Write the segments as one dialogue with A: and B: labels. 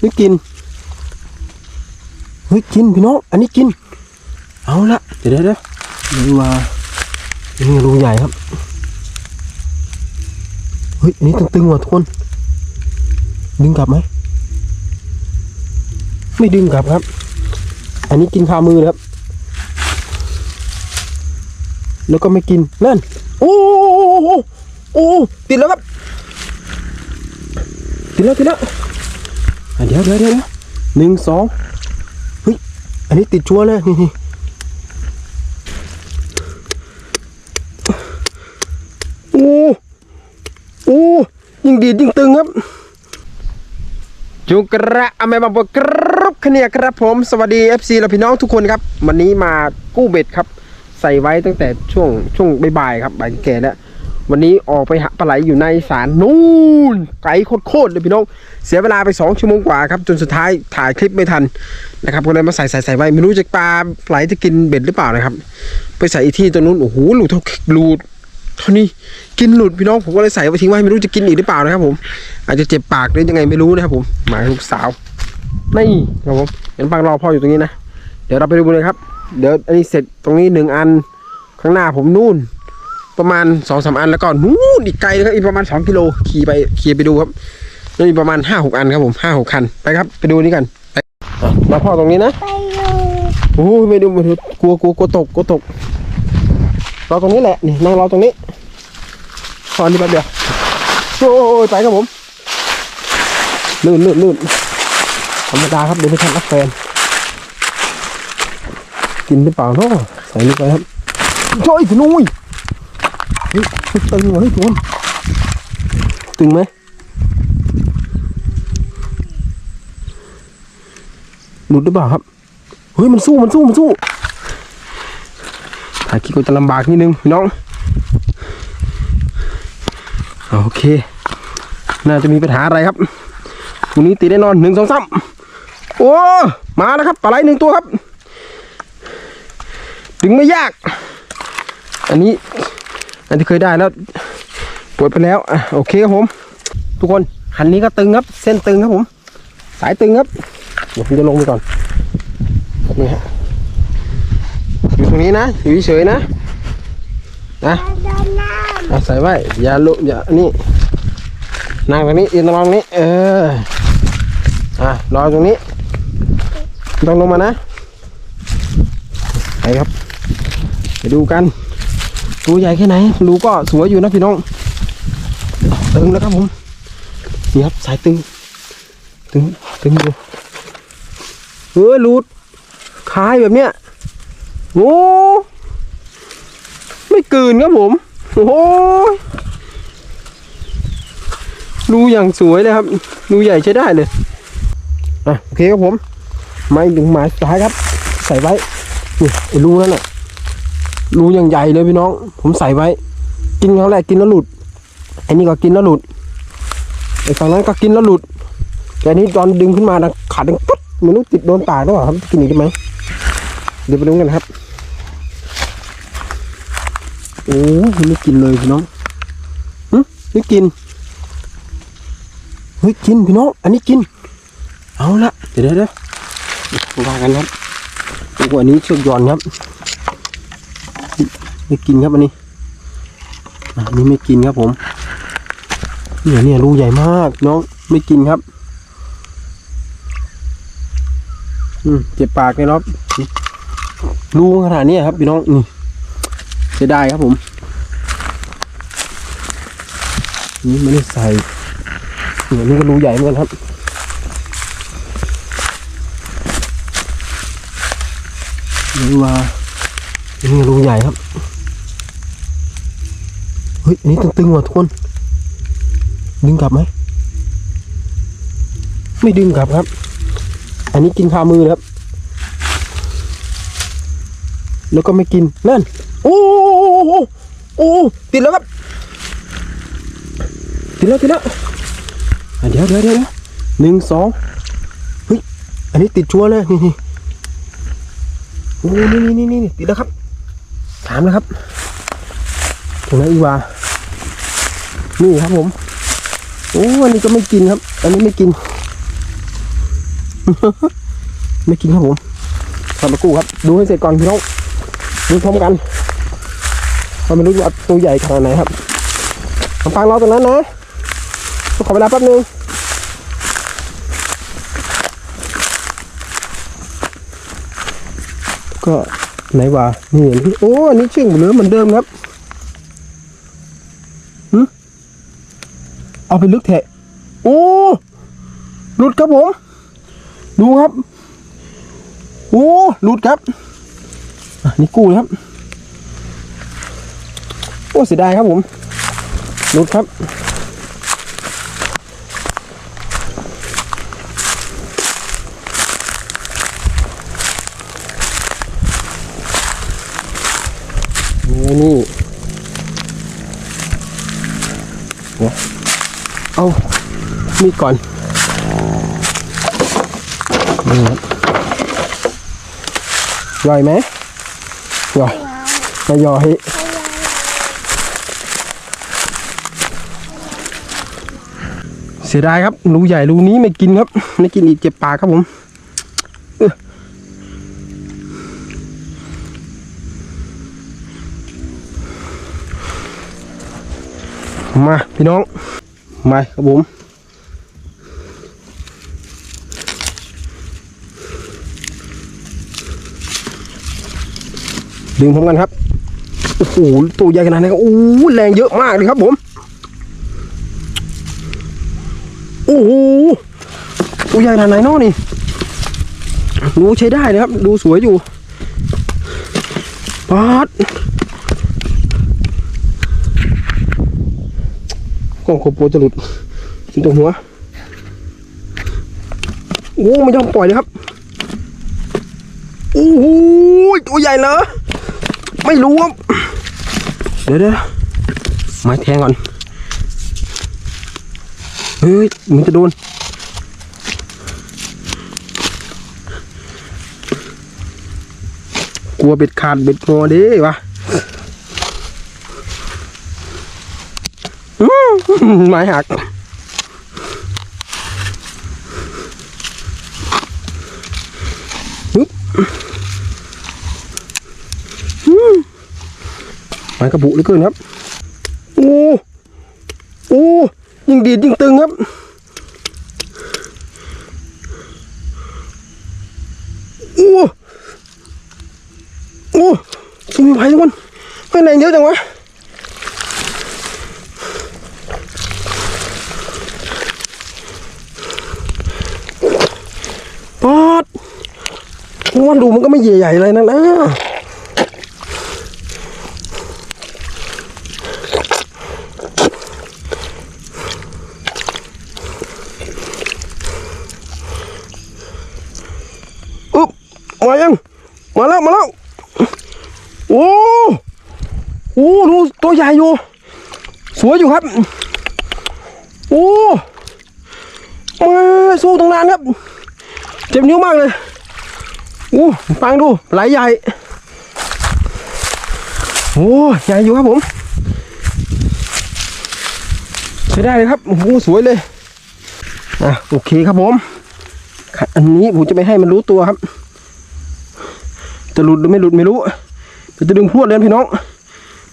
A: เฮ้ยกินเฮ้ยกินพี่น้องอันนี้กิน เอาละเดี๋ยวเดี๋ยวเดี๋ยวดูว่านี่รูใหญ่ครับเฮ้ยอันนี้ตึงๆว่ะทุกคน ดึงกลับไหมไม่ดึงกลับครับ อันนี้กินคามือเลยครับ แล้วก็ไม่กินนั่นโอ้โหโอ้โหติดแล้วครับติดแล้วติดแล้ว เดี๋ยวเดี๋ยวเดี๋ยวหนึ่งสองเฮ้ยอันนี้ติดชัวร์เลยนี่โอ้โอ้ยิ่งดีดยิ่งตึงครับจุกระอเมมาบกรับขเนียครับผมสวัสดี FC และพี่น้องทุกคนครับวันนี้มากู้เบ็ดครับ ใส่ไว้ตั้งแต่ช่วงช่วงบ่ายๆครับบ่ายแก่แล้ว วันนี้ออกไปหาปลาไหลอยู่ในสารนู่นไกลโคตรๆเลยพี่น้อง เสียเวลาไป 2 ชั่วโมงกว่าครับจนสุดท้ายถ่ายคลิปไม่ทันนะครับก็เลยมาใส่ใส่ใส่ไว้ไม่รู้จะปลาไหลจะกินเบ็ดหรือเปล่านะครับ ไปใส่อีกที่ตรงนู้นโอ้โหหลุดเท่าหลุดเท่านี้กินหลุดพี่น้องผมก็เลยใส่ไว้ทิ้งไว้ไม่รู้จะกินอีกหรือเปล่านะครับ ผม อาจจะเจ็บปากหรือยังไงไม่รู้นะครับ ผมหมายลูกสาวนี่ครับผมเห็นปังรอพ่ออยู่ตรงนี้นะเดี๋ยวเราไปดูเลยครับ เดี๋ยวอันนี้เสร็จตรงนี้หนึ่งอันข้างหน้าผมนู่น ประมาณสองสามอันแล้วก็นู่นอีกไกลนะครับอีกประมาณสองกิโลขี่ไปขี่ไปดูครับแล้วมีประมาณห้าหกอันครับผมห้าหกคันไปครับ ไปดูนี่กันไปอะมาพ่อตรงนี้นะ
B: ไปอยู่
A: โอ้ยไม่ดูไม่ดูกลัวกลัวกลัวตกกลัวตกรอตรงนี้แหละนี่นั่งรอตรงนี้พอนี่แป๊บเดียวโอ้ยไปครับผมลื่นลื่นลื่นธรรมดาครับเดี๋ยวไม่ทันรับแฟนกินหรือเปล่าเนาะใส่ลงไปครับช่วยพี่นุ้ย เฮ้ยตึงเหรอเฮ้ยทุกคนตึงไหมหลุดหรือเปล่าครับ เฮ้ยมันสู้มันสู้มันสู้ถ่ายคลิปก็จะลำบากนิดนึงพี่น้อง โอเค น่าจะมีปัญหาอะไรครับวันนี้ตีแน่นอนหนึ่งสองสามโอ้ มาแล้วครับปลาไหลหนึ่งตัวครับดึงไม่ยาก อันนี้ อันที่เคยได้แล้วปวดไปแล้วอะโอเคครับผม ทุกคนหันนี้ก็ตึงครับ เส้นตึงครับผม สายตึงครับเดี๋ยวผมจะลงไปก่อนนี่ฮะอยู่ตรงนี้นะอยู่เฉยๆนะนะ
B: นน้
A: เอาใส่ไว้อย่าลุอย่านนี้นั่งตรงนี้ยืนตรงนี้ เอออะรอตรงนี้ต้องลงมานะไปครับ ไปดูกัน รูใหญ่แค่ไหน รูก็สวยอยู่นะพี่น้อง ตึงแล้วครับผม นี่ครับสายตึง ตึง ตึงอยู่เฮ้ยรูดคายแบบเนี้ยโอ้ไม่กลืนครับผม โอ้รูอย่างสวยเลยครับรูใหญ่ใช้ได้เลยอะโอเคครับผม ไม้ดึงไม้สุดท้ายครับ ใส่ไว้นี่รูนั่นน่ะ รูอย่างใหญ่เลยพี่น้อง ผมใส่ไว้ กินครั้งแรกกินแล้วหลุดไอ้นี่ก็กินแล้วหลุดไอ้ฝั่งนั้นก็กินแล้วหลุด แต่อันนี้ตอนดึงขึ้นมานะขาดดังปุ๊บไม่รู้ติดโดนปากหรือเปล่าครับกินอีกได้ไหมเดี๋ยวไปดูกันครับโอ้ยไม่กินเลยพี่น้องหึไม่กินเฮ้ยกินพี่น้องอันนี้กิน เอาละเดี๋ยวเดี๋ยวเดี๋ยวว่ากันครับโอ้โหอันนี้เชือกย่อนครับ ไม่กินครับอันนี้อันนี้ไม่กินครับผมเนี่ยเนี่ยรูใหญ่มาก น้องไม่กินครับ อืมเจ็บปากเลยครับรูขนาดนี้ครับพี่น้องนี่เสียดายครับผมนี่ไม่ได้ใส่เนี่ยนี่ก็รูใหญ่เหมือนกันครับนี่ว่านี่รูใหญ่ครับ ฮ้ยอันนี้ตึงๆว่ะทุกคน ดึงกลับไหม ไม่ดึงกลับครับ อันนี้กินคามือเลยครับ แล้วก็ไม่กิน นั่น โอ้โหโอ้โหติดแล้วครับ ติดแล้วติดแล้วเดี๋ยวเดี๋ยวเดี๋ยวหนึ่งสองเฮ้ย อันนี้ติดชัวร์เลยนี่นี่โอ้นี่นี่นี่นี่ติดแล้วครับสามแล้วครับตรงไหนอีวะ นี่ครับผมโอ้อันนี้ก็ไม่กินครับ อันนี้ไม่กิน ไม่กินครับผมทำมากู้ครับ ดูให้เสร็จก่อนพี่น้องดูพร้อมกันเราไม่รู้ว่าตัวใหญ่ขนาดไหนครับทำฟังรอตรงนั้นนะขอเวลาแป๊บนึงก็ไหนวะนี่เห็นพี่โอ้อันนี้เชื่องเหมือนเหมือนเดิมครับ เอาไปลึกแทะโอ้หลุดครับผม ดูครับโอ้หลุดครับอะนี่กู้เลยครับ โอ้เสียดายครับผมหลุดครับนี่ มีดก่อนนี่ครับย่อยไหมย่อยไม่ย่อยเสียดายครับรูใหญ่รูนี้ไม่กินครับ ไม่กินอีกเจ็บปากครับผมมาพี่น้อง มาครับผม ดึงพร้อมกันครับโอ้โหตัวใหญ่ขนาดนี้นครับโอ้โหแรงเยอะมากเลยครับผมโอ้โหตัวใหญ่ขนาดไหนเนาะนี่ดูใช้ได้เลยครับ ดูสวยอยู่ปาดกล้องโคโปรจะหลุดถึงตรงหัวโอ้ไม่ยอมปล่อยเลยครับโอ้โหตัวใหญ่เหรอ ไม่รู้ครับเดี๋ยวเดี๋ยวไม้แทงก่อน เฮ้ยมันจะโดน กลัวเบ็ดขาดเบ็ดงอด้วะไม้หักฮึบอื้อ ไม้กระบุเหลือเกินครับโอ้โอ้ยิ่งดีดยิ่งตึงครับโอ้โอ้ชิมีไผ่ทุกคนไม่แรงเยอะจังวะปอดว่าดูมันก็ไม่ใหญ่ๆอะไรนั่นนะอุ๊บมายัง มาแล้ว มาแล้ว โอ้โอ้ดูตัวใหญ่อยู่ สวยอยู่ครับ โอ้มาสู้ตรงนานครับ เจ็บนิ้วมากเลยโอ้ฟังดูไหลใหญ่ โอ้ใหญ่อยู่ครับผมใช้ได้เลยครับโอ้โหสวยเลยอะโอเคครับผม อันนี้ผมจะไม่ให้มันรู้ตัวครับ จะหลุดหรือไม่หลุดไม่รู้ เดี๋ยวจะดึงพรวดเลยพี่น้อง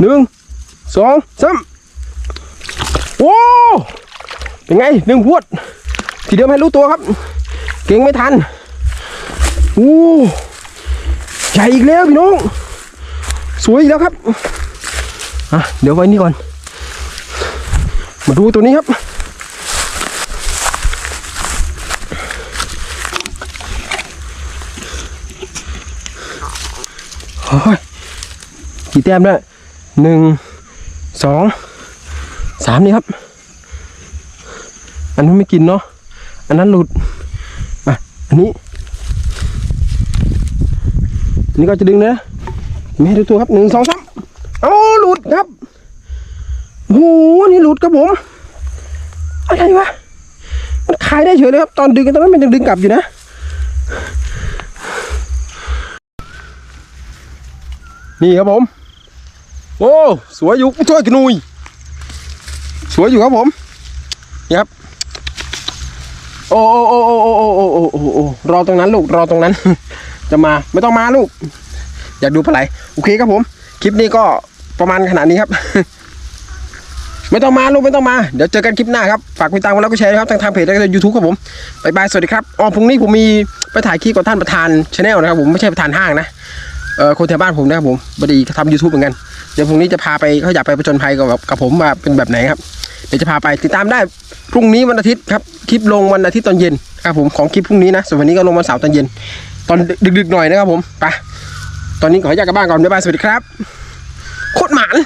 A: หนึ่งสองสามโอ้เป็นไงดึงพรวด ทีเดียวไม่รู้ตัวครับ เก่งไม่ทันโอ้ใหญ่อีกแล้วพี่น้อง สวยอีกแล้วครับอะเดี๋ยวไว้นี่ก่อน มาดูตัวนี้ครับ โอ้ย กี่แต้มแล้วหนึ่งสองสามนี่ครับ อันนั้นไม่กินเนาะอันนั้นหลุดอะอันนี้อันนี้ก็จะดึงนะไม่ให้ดูตัวครับหนึ่งสองสามเอาหลุดครับโอ้โหนี่หลุดครับผมอะไรวะมันขายได้เฉยเลยครับ ตอนดึงตอนนั้นมันยังดึงกลับอยู่นะนี่ครับผม โอ้สวยอยู่ช่วยกระนุยสวยอยู่ครับผมนี่ครับโอ้โอ้โอ้โอ้โอ้โอ้โอ้โอ้โอ้โอ้รอตรงนั้นลูกรอตรงนั้น จะมาไม่ต้องมาลูก อยากดูปลาไหลโอเคครับผม คลิปนี้ก็ประมาณขนาดนี้ครับ ไม่ต้องมาลูกไม่ต้องมา เดี๋ยวเจอกันคลิปหน้าครับ ฝากติดตามกันแล้วก็แชร์นะครับทางทางเพจและยูทูบครับผมบายบายสวัสดีครับอ๋อพรุ่งนี้ผมมีไปถ่ายคลิปกับท่านประธานชาแนลนะครับผมไม่ใช่ประธานห้างนะเออคนแถวบ้านผมนะครับผมบดีทำยูทูบเหมือนกัน เดี๋ยวพรุ่งนี้จะพาไปเขาอยากไปประจนภัยกับกับผมว่าเป็นแบบไหนครับเดี๋ยวจะพาไปติดตามได้พรุ่งนี้วันอาทิตย์ครับคลิปลงวันอาทิตย์ตอนเย็นครับผมของคลิปพรุ่งนี้นะส่วนวันนี้ก็ลงวันเสาร์ตอนเย็น ตอนดึกๆหน่อยนะครับผมไปตอนนี้ขออยากกลับบ้านก่อนบ๊ายบายสวัสดีครับโคตรหมาน